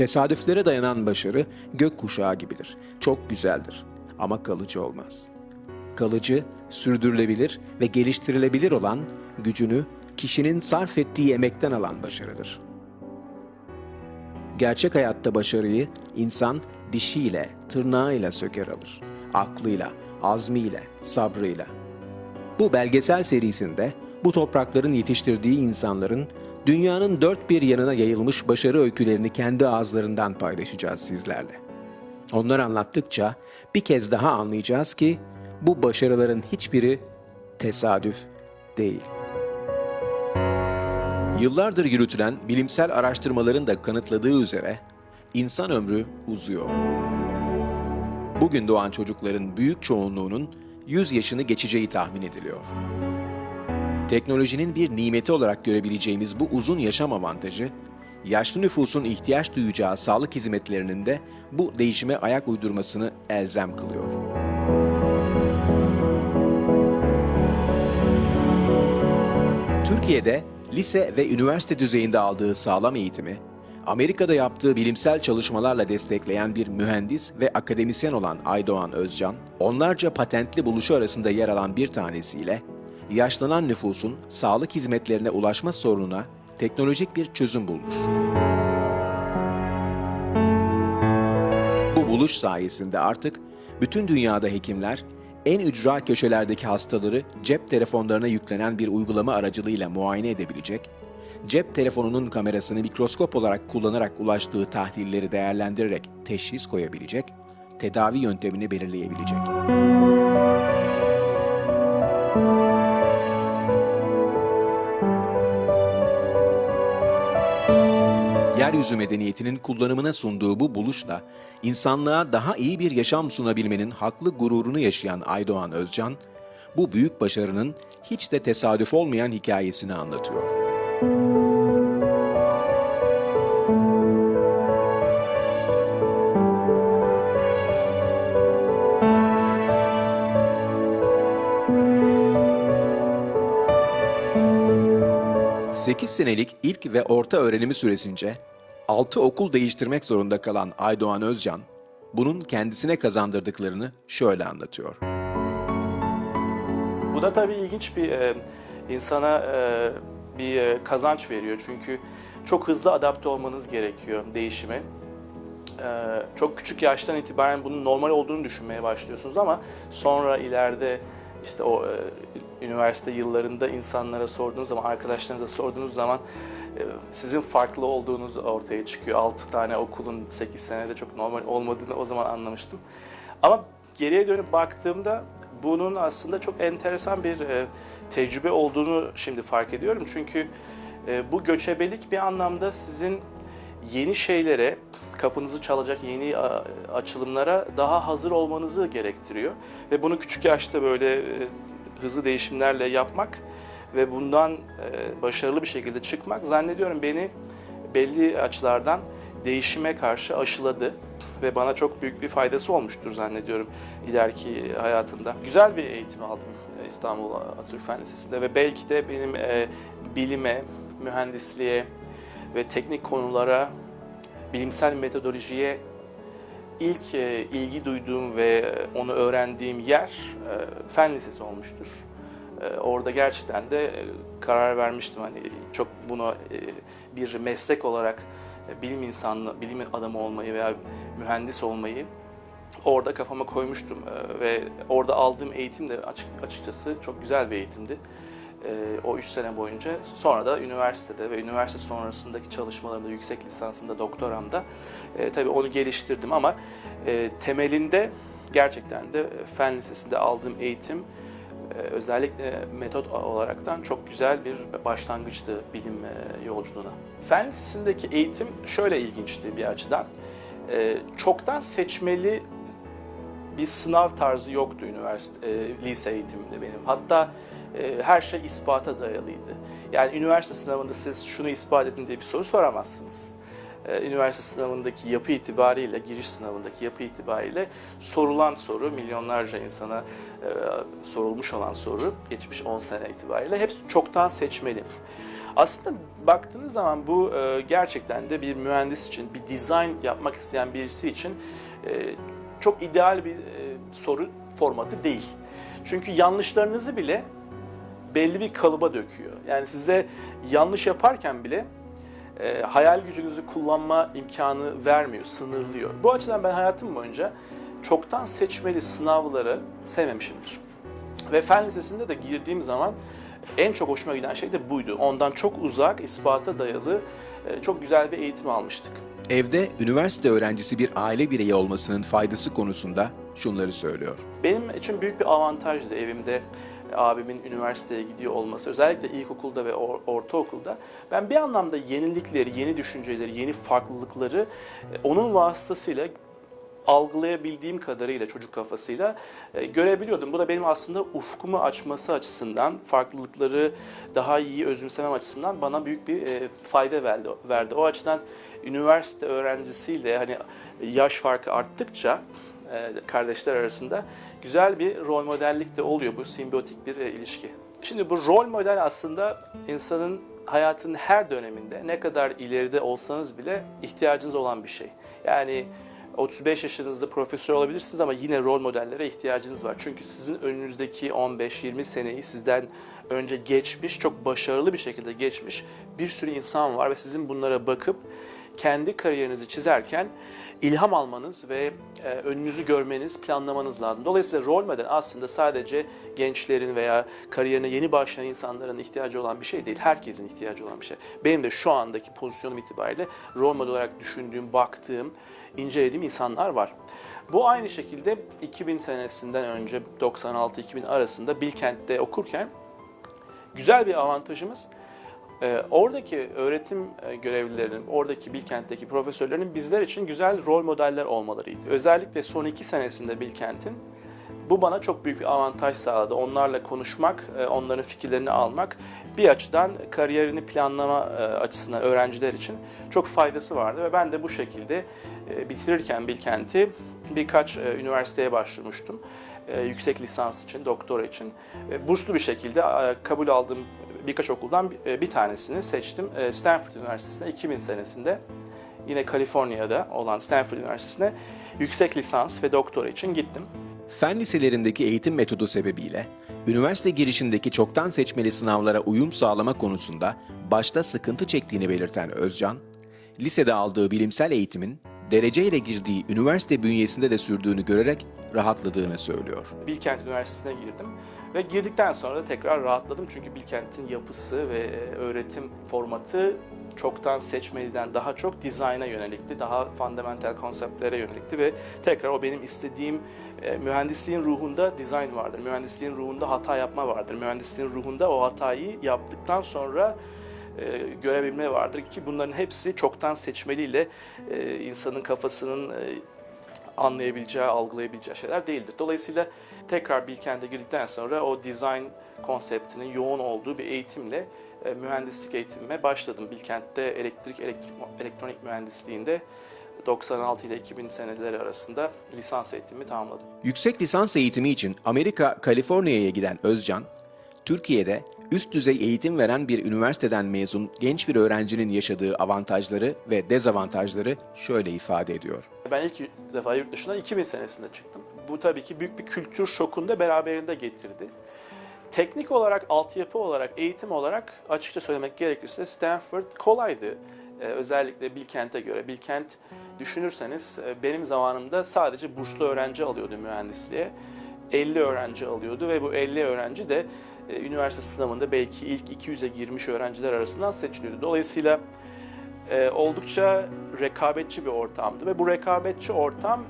Tesadüflere dayanan başarı gökkuşağı gibidir. Çok güzeldir ama kalıcı olmaz. Kalıcı, sürdürülebilir ve geliştirilebilir olan gücünü kişinin sarf ettiği emekten alan başarıdır. Gerçek hayatta başarıyı insan dişiyle, tırnağıyla söker alır. Aklıyla, azmiyle, sabrıyla. Bu belgesel serisinde bu toprakların yetiştirdiği insanların dünyanın dört bir yanına yayılmış başarı öykülerini kendi ağızlarından paylaşacağız sizlerle. Onlar anlattıkça bir kez daha anlayacağız ki bu başarıların hiçbiri tesadüf değil. Yıllardır yürütülen bilimsel araştırmaların da kanıtladığı üzere insan ömrü uzuyor. Bugün doğan çocukların büyük çoğunluğunun 100 yaşını geçeceği tahmin ediliyor. Teknolojinin bir nimeti olarak görebileceğimiz bu uzun yaşam avantajı, yaşlı nüfusun ihtiyaç duyacağı sağlık hizmetlerinin de bu değişime ayak uydurmasını elzem kılıyor. Türkiye'de lise ve üniversite düzeyinde aldığı sağlam eğitimi, Amerika'da yaptığı bilimsel çalışmalarla destekleyen bir mühendis ve akademisyen olan Aydoğan Özcan, onlarca patentli buluşu arasında yer alan bir tanesiyle, yaşlanan nüfusun sağlık hizmetlerine ulaşma sorununa teknolojik bir çözüm bulmuş. Bu buluş sayesinde artık bütün dünyada hekimler en ücra köşelerdeki hastaları cep telefonlarına yüklenen bir uygulama aracılığıyla muayene edebilecek, cep telefonunun kamerasını mikroskop olarak kullanarak ulaştığı tahlilleri değerlendirerek teşhis koyabilecek, tedavi yöntemini belirleyebilecek. Yeryüzü medeniyetinin kullanımına sunduğu bu buluşla insanlığa daha iyi bir yaşam sunabilmenin haklı gururunu yaşayan Aydoğan Özcan, bu büyük başarının hiç de tesadüf olmayan hikayesini anlatıyor. Sekiz senelik ilk ve orta öğrenimi süresince 6 okul değiştirmek zorunda kalan Aydoğan Özcan, bunun kendisine kazandırdıklarını şöyle anlatıyor. Bu da tabii ilginç bir e, insana e, bir e, kazanç veriyor. Çünkü çok hızlı adapte olmanız gerekiyor değişime. E, çok küçük yaştan itibaren bunun normal olduğunu düşünmeye başlıyorsunuz ama sonra ileride işte o e, üniversite yıllarında insanlara sorduğunuz zaman, arkadaşlarınıza sorduğunuz zaman sizin farklı olduğunuz ortaya çıkıyor. 6 tane okulun 8 senede çok normal olmadığını o zaman anlamıştım. Ama geriye dönüp baktığımda bunun aslında çok enteresan bir e, tecrübe olduğunu şimdi fark ediyorum. Çünkü e, bu göçebelik bir anlamda sizin yeni şeylere, kapınızı çalacak yeni açılımlara daha hazır olmanızı gerektiriyor. Ve bunu küçük yaşta böyle e, hızlı değişimlerle yapmak ve bundan e, başarılı bir şekilde çıkmak zannediyorum beni belli açılardan değişime karşı aşıladı ve bana çok büyük bir faydası olmuştur zannediyorum ileriki hayatımda. Güzel bir eğitim aldım İstanbul Atatürk Fen Lisesi'nde ve belki de benim e, bilime, mühendisliğe ve teknik konulara, bilimsel metodolojiye ilk e, ilgi duyduğum ve onu öğrendiğim yer fen lisesi olmuştur. E, orada gerçekten de e, karar vermiştim hani çok bunu e, bir meslek olarak e, bilim insanı, bilim adamı olmayı veya mühendis olmayı orada kafama koymuştum E, ve orada aldığım eğitim de açık, açıkçası çok güzel bir eğitimdi. E, o üç sene boyunca. Sonra da üniversitede ve üniversite sonrasındaki çalışmalarımda, yüksek lisansında, doktoramda tabii onu geliştirdim ama temelinde gerçekten de fen lisesinde aldığım eğitim özellikle metot olaraktan çok güzel bir başlangıçtı bilim e, yolculuğuna. Fen lisesindeki eğitim şöyle ilginçti bir açıdan. E, Çoktan seçmeli bir sınav tarzı yoktu üniversite e, lise eğitiminde benim. Hatta e, her şey ispata dayalıydı. Yani üniversite sınavında siz şunu ispat edin diye bir soru soramazsınız. E, üniversite sınavındaki yapı itibariyle, giriş sınavındaki yapı itibariyle sorulan soru, milyonlarca insana e, sorulmuş olan soru, geçmiş 10 sene itibariyle hepsi çoktan seçmeli. Aslında baktığınız zaman bu e, gerçekten de bir mühendis için, bir dizayn yapmak isteyen birisi için çok ideal bir soru formatı değil. Çünkü yanlışlarınızı bile belli bir kalıba döküyor. Yani size yanlış yaparken bile e, hayal gücünüzü kullanma imkanı vermiyor, sınırlıyor. Bu açıdan ben hayatım boyunca çoktan seçmeli sınavları sevmemişimdir. Ve fen lisesinde de girdiğim zaman en çok hoşuma giden şey de buydu. Ondan çok uzak, ispata dayalı e, çok güzel bir eğitim almıştık. Evde üniversite öğrencisi bir aile bireyi olmasının faydası konusunda şunları söylüyor. Benim için büyük bir avantajdı evimde abimin üniversiteye gidiyor olması. Özellikle ilkokulda ve or- ortaokulda. Ben bir anlamda yenilikleri, yeni düşünceleri, yeni farklılıkları e, onun vasıtasıyla algılayabildiğim kadarıyla çocuk kafasıyla e, görebiliyordum. Bu da benim aslında ufkumu açması açısından, farklılıkları daha iyi özümsemem açısından bana büyük bir e, fayda verdi. verdi. O açıdan üniversite öğrencisiyle hani yaş farkı arttıkça kardeşler arasında güzel bir rol modellik de oluyor bu simbiyotik bir e, ilişki. Şimdi bu rol model aslında insanın hayatının her döneminde ne kadar ileride olsanız bile ihtiyacınız olan bir şey. Yani 35 yaşınızda profesör olabilirsiniz ama yine rol modellere ihtiyacınız var. Çünkü sizin önünüzdeki 15-20 seneyi sizden önce geçmiş, çok başarılı bir şekilde geçmiş bir sürü insan var ve sizin bunlara bakıp kendi kariyerinizi çizerken ilham almanız ve e, önünüzü görmeniz, planlamanız lazım. Dolayısıyla rol model aslında sadece gençlerin veya kariyerine yeni başlayan insanların ihtiyacı olan bir şey değil. Herkesin ihtiyacı olan bir şey. Benim de şu andaki pozisyonum itibariyle rol model olarak düşündüğüm, baktığım, incelediğim insanlar var. Bu aynı şekilde 2000 senesinden önce 96-2000 arasında Bilkent'te okurken güzel bir avantajımız ee, oradaki öğretim e, görevlilerinin, oradaki Bilkent'teki profesörlerin bizler için güzel rol modeller olmalarıydı. Özellikle son iki senesinde Bilkent'in bu bana çok büyük bir avantaj sağladı. Onlarla konuşmak, e, onların fikirlerini almak bir açıdan kariyerini planlama e, açısından öğrenciler için çok faydası vardı ve ben de bu şekilde bitirirken Bilkent'i birkaç üniversiteye başvurmuştum. Yüksek lisans için, doktora için. Burslu bir şekilde kabul aldığım birkaç okuldan bir- e, bir tanesini seçtim. E, Stanford Üniversitesi'nde 2000 senesinde yine Kaliforniya'da olan Stanford Üniversitesi'ne yüksek lisans ve doktora için gittim. Fen liselerindeki eğitim metodu sebebiyle üniversite girişindeki çoktan seçmeli sınavlara uyum sağlama konusunda başta sıkıntı çektiğini belirten Özcan, lisede aldığı bilimsel eğitimin dereceyle girdiği üniversite bünyesinde de sürdüğünü görerek rahatladığını söylüyor. Bilkent Üniversitesi'ne girdim ve girdikten sonra da tekrar rahatladım. Çünkü Bilkent'in yapısı ve e, öğretim formatı çoktan seçmeliden daha çok dizayna yönelikti, daha fundamental konseptlere yönelikti ve tekrar o benim istediğim e, mühendisliğin ruhunda dizayn vardır, mühendisliğin ruhunda hata yapma vardır, mühendisliğin ruhunda o hatayı yaptıktan sonra e, görebilme vardır ki bunların hepsi çoktan seçmeliyle e, insanın kafasının e, anlayabileceği, algılayabileceği şeyler değildir. Dolayısıyla tekrar Bilkent'e girdikten sonra o design konseptinin yoğun olduğu bir eğitimle e, mühendislik eğitimime başladım. Bilkent'te elektrik, elektrik elektronik mühendisliğinde 96 ile 2000 seneleri arasında lisans eğitimimi tamamladım. Yüksek lisans eğitimi için Amerika, Kaliforniya'ya giden Özcan, Türkiye'de üst düzey eğitim veren bir üniversiteden mezun genç bir öğrencinin yaşadığı avantajları ve dezavantajları şöyle ifade ediyor. Ben ilk defa yurt dışına 2000 senesinde çıktım. Bu tabii ki büyük bir kültür şokunu da beraberinde getirdi. Teknik olarak, altyapı olarak, eğitim olarak açıkça söylemek gerekirse Stanford kolaydı. Ee, özellikle Bilkent'e göre. Bilkent düşünürseniz e, benim zamanımda sadece burslu öğrenci alıyordu mühendisliğe. 50 öğrenci alıyordu ve bu 50 öğrenci de e, üniversite sınavında belki ilk 200'e girmiş öğrenciler arasından seçiliyordu. Dolayısıyla e, oldukça rekabetçi bir ortamdı ve bu rekabetçi ortam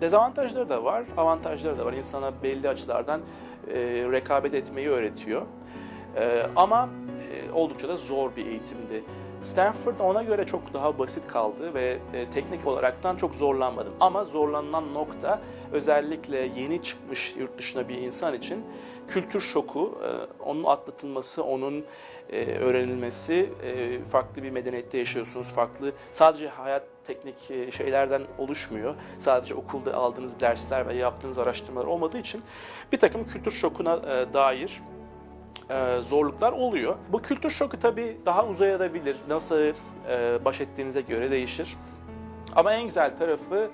dezavantajları da var, avantajları da var. İnsana belli açılardan e, rekabet etmeyi öğretiyor. E, ama e, oldukça da zor bir eğitimdi. Stanford ona göre çok daha basit kaldı ve e, teknik olaraktan çok zorlanmadım. Ama zorlanılan nokta özellikle yeni çıkmış yurt dışına bir insan için kültür şoku, e, onun atlatılması, onun e, öğrenilmesi, farklı bir medeniyette yaşıyorsunuz, farklı sadece hayat teknik şeylerden oluşmuyor. Sadece okulda aldığınız dersler ve yaptığınız araştırmalar olmadığı için bir takım kültür şokuna dair e, zorluklar oluyor. Bu kültür şoku tabii daha uzayabilir. Nasıl e, baş ettiğinize göre değişir. Ama en güzel tarafı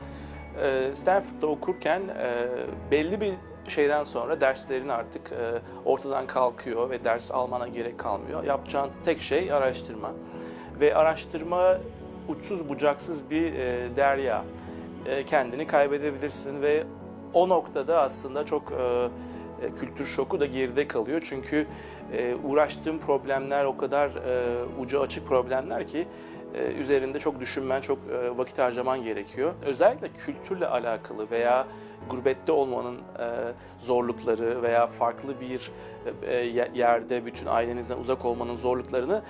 e, Stanford'da okurken e, belli bir şeyden sonra derslerin artık e, ortadan kalkıyor ve ders almana gerek kalmıyor. Yapacağın tek şey araştırma. Ve araştırma uçsuz bucaksız bir e, derya. E, kendini kaybedebilirsin ve o noktada aslında çok e, kültür şoku da geride kalıyor. Çünkü e, uğraştığım problemler o kadar e, ucu açık problemler ki e, üzerinde çok düşünmen, çok e, vakit harcaman gerekiyor. Özellikle kültürle alakalı veya gurbette olmanın e, zorlukları veya farklı bir e, ye- yerde bütün ailenizden uzak olmanın zorluklarını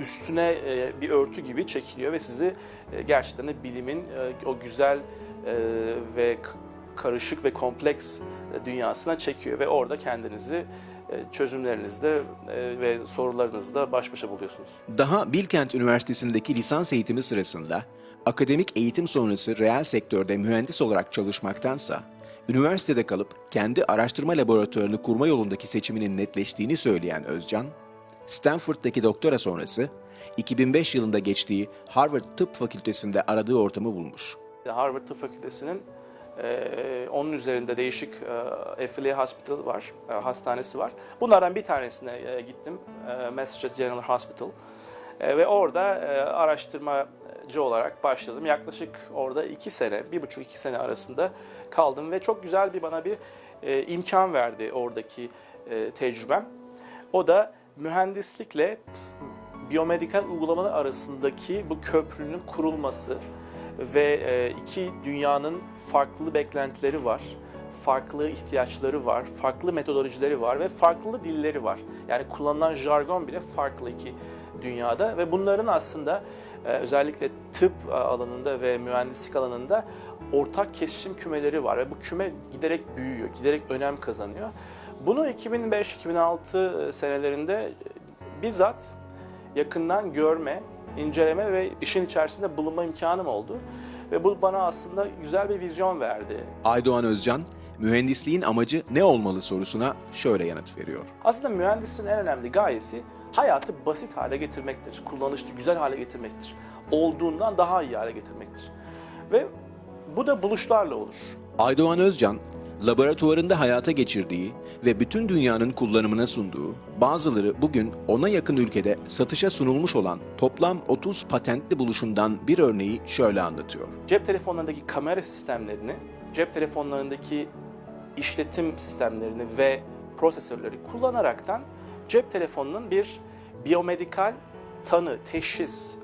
üstüne e, bir örtü gibi çekiliyor ve sizi e, gerçekten de bilimin e, o güzel e, ve karışık ve kompleks e, dünyasına çekiyor ve orada kendinizi e, çözümlerinizde e, ve sorularınızda baş başa buluyorsunuz. Daha Bilkent Üniversitesi'ndeki lisans eğitimi sırasında akademik eğitim sonrası reel sektörde mühendis olarak çalışmaktansa üniversitede kalıp kendi araştırma laboratuvarını kurma yolundaki seçiminin netleştiğini söyleyen Özcan, Stanford'daki doktora sonrası 2005 yılında geçtiği Harvard Tıp Fakültesi'nde aradığı ortamı bulmuş. Harvard Tıp Fakültesi'nin e, onun üzerinde değişik e, affiliate hospital var, e, hastanesi var. Bunlardan bir tanesine e, gittim, e, Massachusetts General Hospital. E, ve orada e, araştırmacı olarak başladım. Yaklaşık orada iki sene, bir buçuk iki sene arasında kaldım ve çok güzel bir bana bir e, imkan verdi oradaki e, tecrübem. O da mühendislikle biyomedikal uygulamalar arasındaki bu köprünün kurulması ve e, iki dünyanın farklı beklentileri var, farklı ihtiyaçları var, farklı metodolojileri var ve farklı dilleri var. Yani kullanılan jargon bile farklı iki dünyada ve bunların aslında e, özellikle tıp alanında ve mühendislik alanında ortak kesişim kümeleri var ve bu küme giderek büyüyor, giderek önem kazanıyor. Bunu 2005-2006 senelerinde bizzat yakından görme, inceleme ve işin içerisinde bulunma imkanım oldu. Ve bu bana aslında güzel bir vizyon verdi. Aydoğan Özcan, mühendisliğin amacı ne olmalı sorusuna şöyle yanıt veriyor. Aslında mühendisin en önemli gayesi hayatı basit hale getirmektir. Kullanışlı, güzel hale getirmektir. Olduğundan daha iyi hale getirmektir. Ve bu da buluşlarla olur. Aydoğan Özcan, laboratuvarında hayata geçirdiği ve bütün dünyanın kullanımına sunduğu, bazıları bugün ona yakın ülkede satışa sunulmuş olan toplam 30 patentli buluşundan bir örneği şöyle anlatıyor. Cep telefonlarındaki kamera sistemlerini, cep telefonlarındaki işletim sistemlerini ve prosesörleri kullanaraktan cep telefonunun bir biyomedikal tanı, teşhis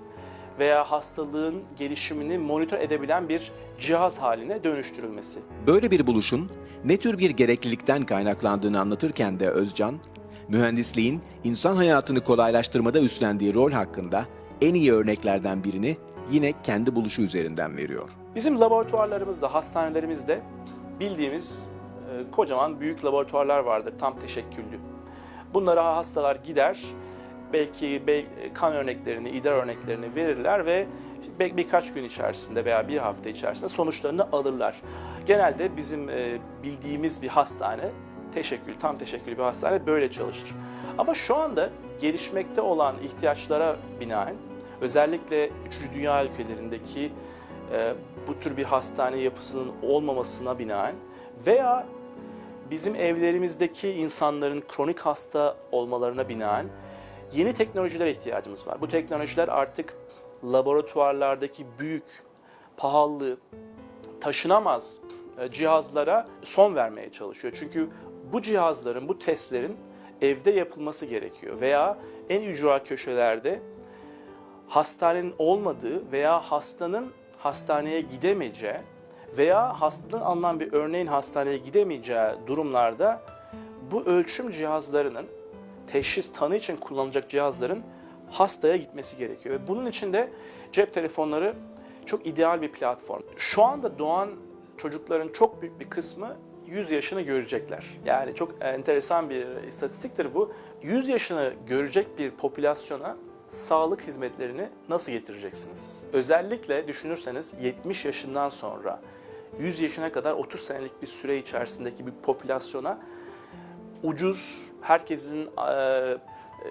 veya hastalığın gelişimini monitör edebilen bir cihaz haline dönüştürülmesi. Böyle bir buluşun ne tür bir gereklilikten kaynaklandığını anlatırken de Özcan, mühendisliğin insan hayatını kolaylaştırmada üstlendiği rol hakkında en iyi örneklerden birini yine kendi buluşu üzerinden veriyor. Bizim laboratuvarlarımızda, hastanelerimizde bildiğimiz e, kocaman büyük laboratuvarlar vardır tam teşekküllü. Bunlara hastalar gider, belki bel- kan örneklerini, idrar örneklerini verirler ve bir- birkaç gün içerisinde veya bir hafta içerisinde sonuçlarını alırlar. Genelde bizim e, bildiğimiz bir hastane, teşekkül, tam teşekküllü bir hastane böyle çalışır. Ama şu anda gelişmekte olan ihtiyaçlara binaen özellikle 3. dünya ülkelerindeki e, bu tür bir hastane yapısının olmamasına binaen veya bizim evlerimizdeki insanların kronik hasta olmalarına binaen yeni teknolojilere ihtiyacımız var. Bu teknolojiler artık laboratuvarlardaki büyük, pahalı, taşınamaz e, cihazlara son vermeye çalışıyor. Çünkü bu cihazların, bu testlerin evde yapılması gerekiyor veya en ücra köşelerde hastanenin olmadığı veya hastanın hastaneye gidemeyeceği veya hastanın alınan bir örneğin hastaneye gidemeyeceği durumlarda bu ölçüm cihazlarının teşhis tanı için kullanılacak cihazların hastaya gitmesi gerekiyor. Ve bunun için de cep telefonları çok ideal bir platform. Şu anda doğan çocukların çok büyük bir kısmı 100 yaşını görecekler. Yani çok enteresan bir istatistiktir bu. 100 yaşını görecek bir popülasyona sağlık hizmetlerini nasıl getireceksiniz? Özellikle düşünürseniz 70 yaşından sonra 100 yaşına kadar 30 senelik bir süre içerisindeki bir popülasyona ucuz, herkesin e,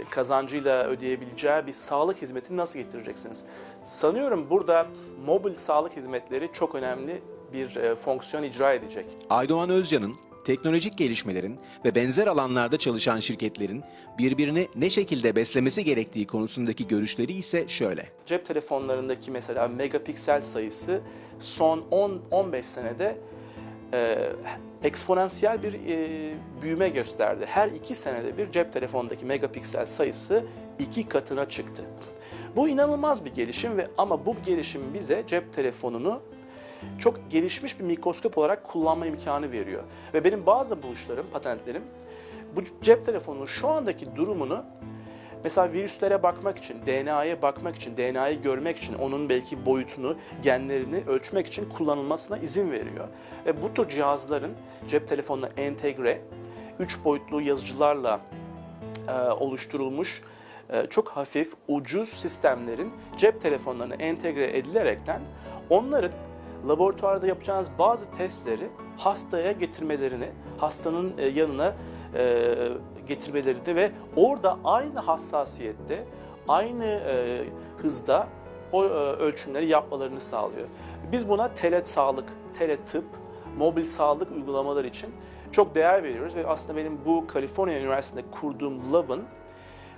kazancıyla ödeyebileceği bir sağlık hizmetini nasıl getireceksiniz? Sanıyorum burada mobil sağlık hizmetleri çok önemli bir e, fonksiyon icra edecek. Aydoğan Özcan'ın teknolojik gelişmelerin ve benzer alanlarda çalışan şirketlerin birbirini ne şekilde beslemesi gerektiği konusundaki görüşleri ise şöyle. Cep telefonlarındaki mesela megapiksel sayısı son 10-15 senede e, eksponansiyel bir e, büyüme gösterdi. Her iki senede bir cep telefonundaki megapiksel sayısı iki katına çıktı. Bu inanılmaz bir gelişim ve ama bu gelişim bize cep telefonunu çok gelişmiş bir mikroskop olarak kullanma imkanı veriyor. Ve benim bazı buluşlarım, patentlerim bu cep telefonunun şu andaki durumunu Mesela virüslere bakmak için, DNA'ya bakmak için, DNA'yı görmek için, onun belki boyutunu, genlerini ölçmek için kullanılmasına izin veriyor. Ve bu tür cihazların cep telefonuna entegre, 3 boyutlu yazıcılarla e, oluşturulmuş e, çok hafif, ucuz sistemlerin cep telefonlarına entegre edilerekten onların laboratuvarda yapacağınız bazı testleri hastaya getirmelerini, hastanın e, yanına e, getirmelerini ve orada aynı hassasiyette, aynı e, hızda o e, ölçümleri yapmalarını sağlıyor. Biz buna tele sağlık, tele tıp, mobil sağlık uygulamalar için çok değer veriyoruz ve aslında benim bu Kaliforniya Üniversitesi'nde kurduğum lab'ın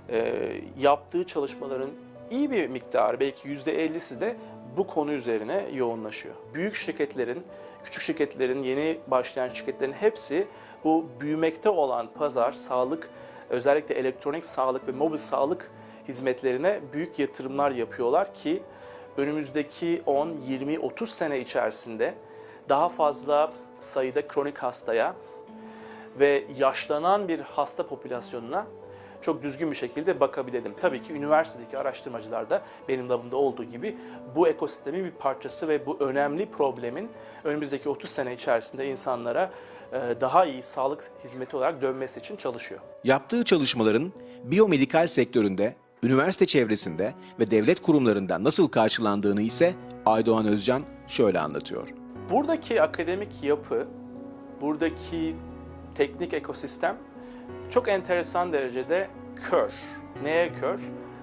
e, yaptığı çalışmaların iyi bir miktarı, belki %50'si de bu konu üzerine yoğunlaşıyor. Büyük şirketlerin, küçük şirketlerin, yeni başlayan şirketlerin hepsi bu büyümekte olan pazar, sağlık, özellikle elektronik sağlık ve mobil sağlık hizmetlerine büyük yatırımlar yapıyorlar ki önümüzdeki 10, 20, 30 sene içerisinde daha fazla sayıda kronik hastaya ve yaşlanan bir hasta popülasyonuna çok düzgün bir şekilde bakabilelim. Tabii ki üniversitedeki araştırmacılar da benim labımda olduğu gibi bu ekosistemin bir parçası ve bu önemli problemin önümüzdeki 30 sene içerisinde insanlara e, daha iyi sağlık hizmeti olarak dönmesi için çalışıyor. Yaptığı çalışmaların biyomedikal sektöründe, üniversite çevresinde ve devlet kurumlarında nasıl karşılandığını ise Aydoğan Özcan şöyle anlatıyor. Buradaki akademik yapı, buradaki teknik ekosistem çok enteresan derecede kör. Neye kör?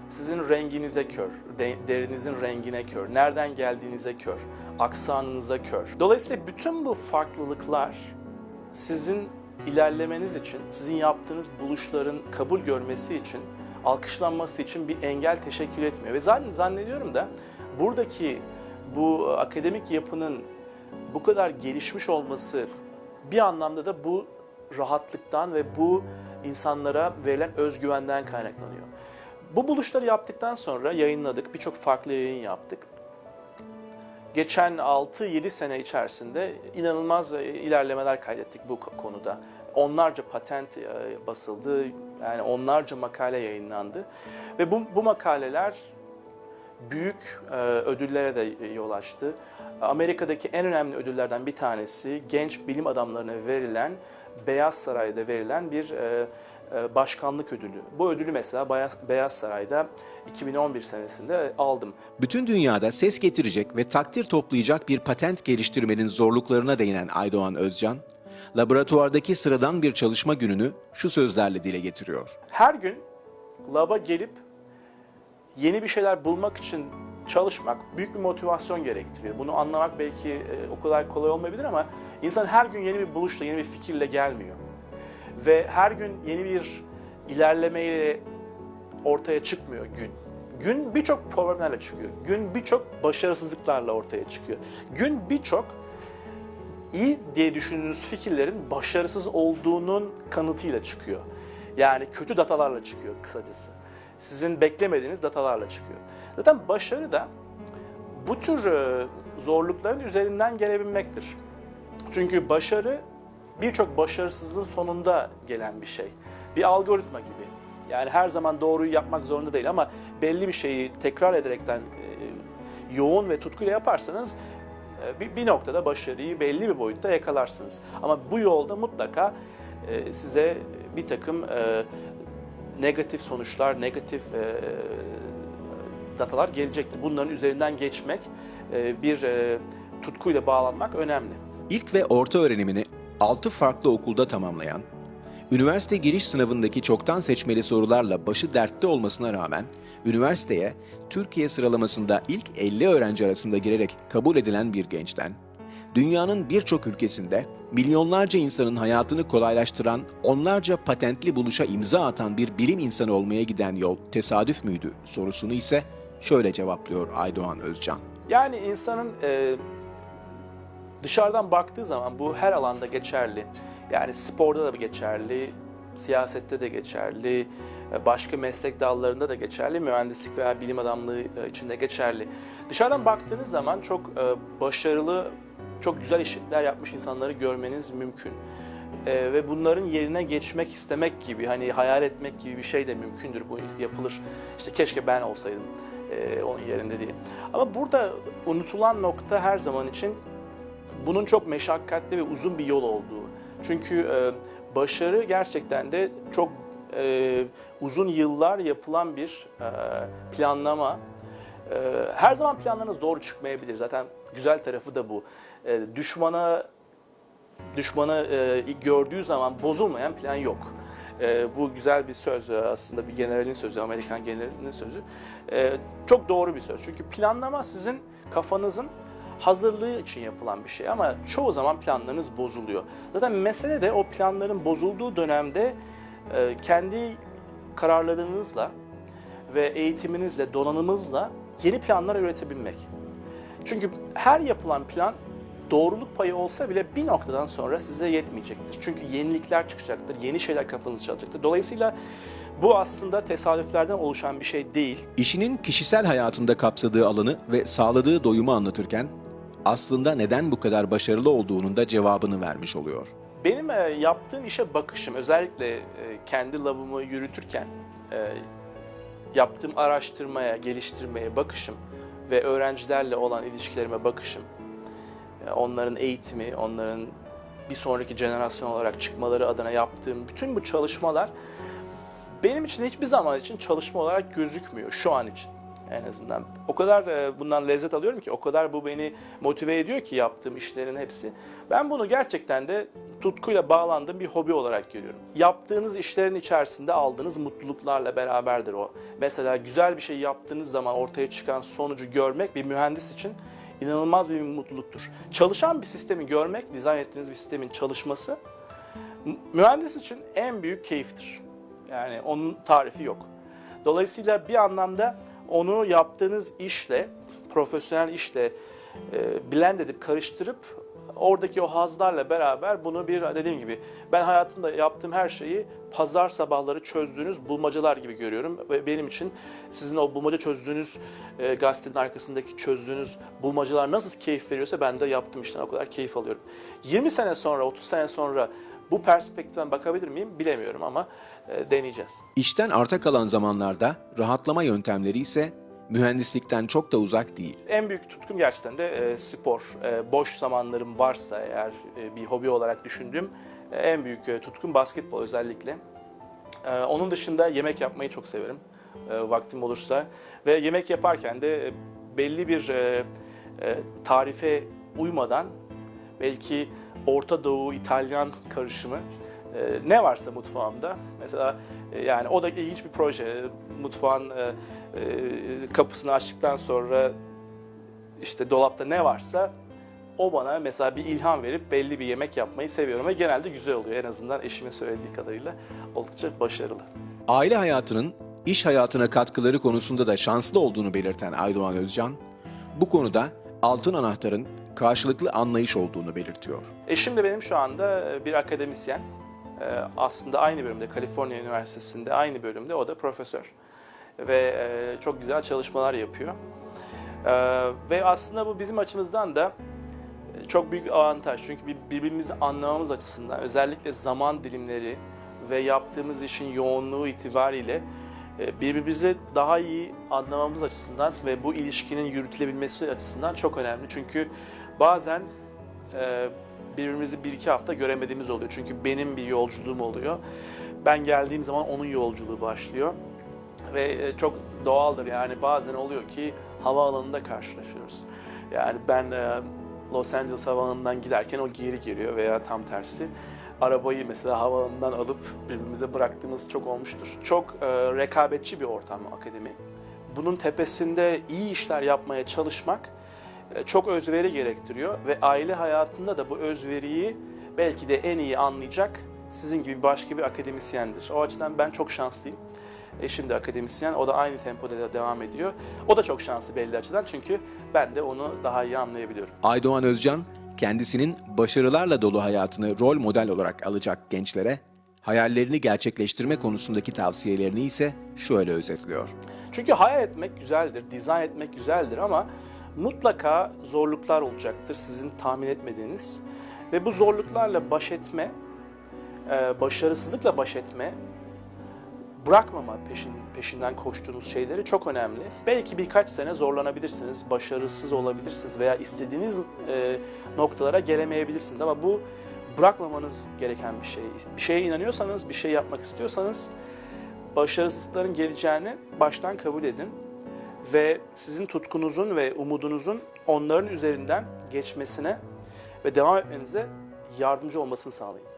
Sizin renginize kör, de- derinizin rengine kör, nereden geldiğinize kör, aksanınıza kör. Dolayısıyla bütün bu farklılıklar sizin ilerlemeniz için, sizin yaptığınız buluşların kabul görmesi için, alkışlanması için bir engel teşekkür etmiyor. Ve zannediyorum da buradaki bu akademik yapının bu kadar gelişmiş olması bir anlamda da bu rahatlıktan ve bu insanlara verilen özgüvenden kaynaklanıyor. Bu buluşları yaptıktan sonra yayınladık, birçok farklı yayın yaptık. Geçen 6-7 sene içerisinde inanılmaz e, ilerlemeler kaydettik bu ko- konuda. Onlarca patent e, basıldı, yani onlarca makale yayınlandı. Ve bu, bu makaleler büyük e, ödüllere de yol açtı. Amerika'daki en önemli ödüllerden bir tanesi genç bilim adamlarına verilen Beyaz Saray'da verilen bir e, e, başkanlık ödülü. Bu ödülü mesela Beyaz, Beyaz Saray'da 2011 senesinde aldım. Bütün dünyada ses getirecek ve takdir toplayacak bir patent geliştirmenin zorluklarına değinen Aydoğan Özcan, laboratuvardaki sıradan bir çalışma gününü şu sözlerle dile getiriyor. Her gün laba gelip yeni bir şeyler bulmak için çalışmak büyük bir motivasyon gerektiriyor. Bunu anlamak belki e, o kadar kolay olmayabilir ama insan her gün yeni bir buluşla, yeni bir fikirle gelmiyor. Ve her gün yeni bir ilerlemeyle ortaya çıkmıyor gün. Gün birçok problemlerle çıkıyor. Gün birçok başarısızlıklarla ortaya çıkıyor. Gün birçok iyi diye düşündüğünüz fikirlerin başarısız olduğunun kanıtıyla çıkıyor. Yani kötü datalarla çıkıyor kısacası. Sizin beklemediğiniz datalarla çıkıyor. Zaten başarı da bu tür e, zorlukların üzerinden gelebilmektir. Çünkü başarı birçok başarısızlığın sonunda gelen bir şey. Bir algoritma gibi. Yani her zaman doğruyu yapmak zorunda değil ama belli bir şeyi tekrar ederekten e, yoğun ve tutkuyla yaparsanız e, bir, noktada başarıyı belli bir boyutta yakalarsınız. Ama bu yolda mutlaka size bir takım negatif sonuçlar, negatif e, datalar gelecektir. Bunların üzerinden geçmek, e, bir e, tutkuyla bağlanmak önemli. İlk ve orta öğrenimini 6 farklı okulda tamamlayan, Üniversite giriş sınavındaki çoktan seçmeli sorularla başı dertte olmasına rağmen üniversiteye Türkiye sıralamasında ilk 50 öğrenci arasında girerek kabul edilen bir gençten, dünyanın birçok ülkesinde milyonlarca insanın hayatını kolaylaştıran onlarca patentli buluşa imza atan bir bilim insanı olmaya giden yol tesadüf müydü sorusunu ise şöyle cevaplıyor Aydoğan Özcan. Yani insanın e, dışarıdan baktığı zaman bu her alanda geçerli. Yani sporda da geçerli, siyasette de geçerli, e, başka meslek dallarında da geçerli, mühendislik veya bilim adamlığı e, içinde geçerli. Dışarıdan baktığınız zaman çok e, başarılı, çok güzel işler yapmış insanları görmeniz mümkün. E, ve bunların yerine geçmek istemek gibi, hani hayal etmek gibi bir şey de mümkündür. Bu yapılır. İşte keşke ben olsaydım e, onun yerinde diye. Ama burada unutulan nokta her zaman için bunun çok meşakkatli ve uzun bir yol olduğu. Çünkü e, başarı gerçekten de çok e, uzun yıllar yapılan bir e, planlama. E, her zaman planlarınız doğru çıkmayabilir. Zaten güzel tarafı da bu. E, düşmana düşmanı e, gördüğü zaman bozulmayan plan yok. E, bu güzel bir söz e, aslında bir generalin sözü, Amerikan generalinin sözü. E, çok doğru bir söz. Çünkü planlama sizin kafanızın hazırlığı için yapılan bir şey ama çoğu zaman planlarınız bozuluyor. Zaten mesele de o planların bozulduğu dönemde e, kendi kararlarınızla ve eğitiminizle, donanımınızla yeni planlar üretebilmek. Çünkü her yapılan plan doğruluk payı olsa bile bir noktadan sonra size yetmeyecektir. Çünkü yenilikler çıkacaktır, yeni şeyler kapınızı çalacaktır. Dolayısıyla bu aslında tesadüflerden oluşan bir şey değil. İşinin kişisel hayatında kapsadığı alanı ve sağladığı doyumu anlatırken aslında neden bu kadar başarılı olduğunun da cevabını vermiş oluyor. Benim e, yaptığım işe bakışım, özellikle e, kendi labımı yürütürken e, yaptığım araştırmaya, geliştirmeye bakışım ve öğrencilerle olan ilişkilerime bakışım, onların eğitimi, onların bir sonraki jenerasyon olarak çıkmaları adına yaptığım bütün bu çalışmalar benim için hiçbir zaman için çalışma olarak gözükmüyor şu an için en azından. O kadar e, bundan lezzet alıyorum ki, o kadar bu beni motive ediyor ki yaptığım işlerin hepsi. Ben bunu gerçekten de tutkuyla bağlandığım bir hobi olarak görüyorum. Yaptığınız işlerin içerisinde aldığınız mutluluklarla beraberdir o. Mesela güzel bir şey yaptığınız zaman ortaya çıkan sonucu görmek bir mühendis için inanılmaz bir mutluluktur. Çalışan bir sistemi görmek, dizayn ettiğiniz bir sistemin çalışması mü- mühendis için en büyük keyiftir. Yani onun tarifi yok. Dolayısıyla bir anlamda onu yaptığınız işle, profesyonel işle blend edip karıştırıp oradaki o hazlarla beraber bunu bir dediğim gibi ben hayatımda yaptığım her şeyi pazar sabahları çözdüğünüz bulmacalar gibi görüyorum ve benim için sizin o bulmaca çözdüğünüz e, gazetenin arkasındaki çözdüğünüz bulmacalar nasıl keyif veriyorsa ben de yaptığım işten o kadar keyif alıyorum. 20 sene sonra 30 sene sonra bu perspektiften bakabilir miyim bilemiyorum ama e, deneyeceğiz. İşten arta kalan zamanlarda rahatlama yöntemleri ise mühendislikten çok da uzak değil. En büyük tutkum gerçekten de e, spor. E, boş zamanlarım varsa eğer e, bir hobi olarak düşündüğüm e, en büyük e, tutkum basketbol özellikle. E, onun dışında yemek yapmayı çok severim e, vaktim olursa. Ve yemek yaparken de e, belli bir e, e, tarife uymadan belki Orta Doğu, İtalyan karışımı e, ne varsa mutfağımda mesela e, yani o da ilginç bir proje. Mutfağın e, e, kapısını açtıktan sonra işte dolapta ne varsa o bana mesela bir ilham verip belli bir yemek yapmayı seviyorum ve genelde güzel oluyor en azından eşimin söylediği kadarıyla oldukça başarılı. Aile hayatının iş hayatına katkıları konusunda da şanslı olduğunu belirten Aydoğan Özcan, bu konuda altın anahtarın karşılıklı anlayış olduğunu belirtiyor. Eşim de benim şu anda e, bir akademisyen. Ee, Aslında aynı bölümde, Kaliforniya Üniversitesi'nde aynı bölümde o da profesör. Ve e, çok güzel çalışmalar yapıyor. Ee, Ve aslında bu bizim açımızdan da e, çok büyük avantaj. Çünkü bir- birbirimizi anlamamız açısından özellikle zaman dilimleri ve yaptığımız işin yoğunluğu itibariyle e, birbirimizi daha iyi anlamamız açısından ve bu ilişkinin yürütülebilmesi açısından çok önemli. Çünkü bazen birbirimizi bir iki hafta göremediğimiz oluyor. Çünkü benim bir yolculuğum oluyor. Ben geldiğim zaman onun yolculuğu başlıyor. Ve e, çok doğaldır yani bazen oluyor ki havaalanında karşılaşıyoruz. Yani ben e, Los Angeles havaalanından giderken o geri geliyor veya tam tersi. arabayı mesela havaalanından alıp birbirimize bıraktığımız çok olmuştur. Çok e, rekabetçi bir ortam akademi. Bunun tepesinde iyi işler yapmaya çalışmak çok özveri gerektiriyor ve aile hayatında da bu özveriyi belki de en iyi anlayacak sizin gibi başka bir akademisyendir. O açıdan ben çok şanslıyım. Eşim de akademisyen, o da aynı tempoda da devam ediyor. O da çok şanslı belli açıdan çünkü ben de onu daha iyi anlayabiliyorum. Aydoğan Özcan, kendisinin başarılarla dolu hayatını rol model olarak alacak gençlere, hayallerini gerçekleştirme konusundaki tavsiyelerini ise şöyle özetliyor. Çünkü hayal etmek güzeldir, dizayn etmek güzeldir ama mutlaka zorluklar olacaktır sizin tahmin etmediğiniz. Ve bu zorluklarla baş etme, e, başarısızlıkla baş etme, bırakmama peşin, peşinden koştuğunuz şeyleri çok önemli. Belki birkaç sene zorlanabilirsiniz, başarısız olabilirsiniz veya istediğiniz e, noktalara gelemeyebilirsiniz ama bu bırakmamanız gereken bir şey. Bir şeye inanıyorsanız, bir şey yapmak istiyorsanız başarısızlıkların geleceğini baştan kabul edin ve sizin tutkunuzun ve umudunuzun onların üzerinden geçmesine ve devam etmenize yardımcı olmasını sağlayın.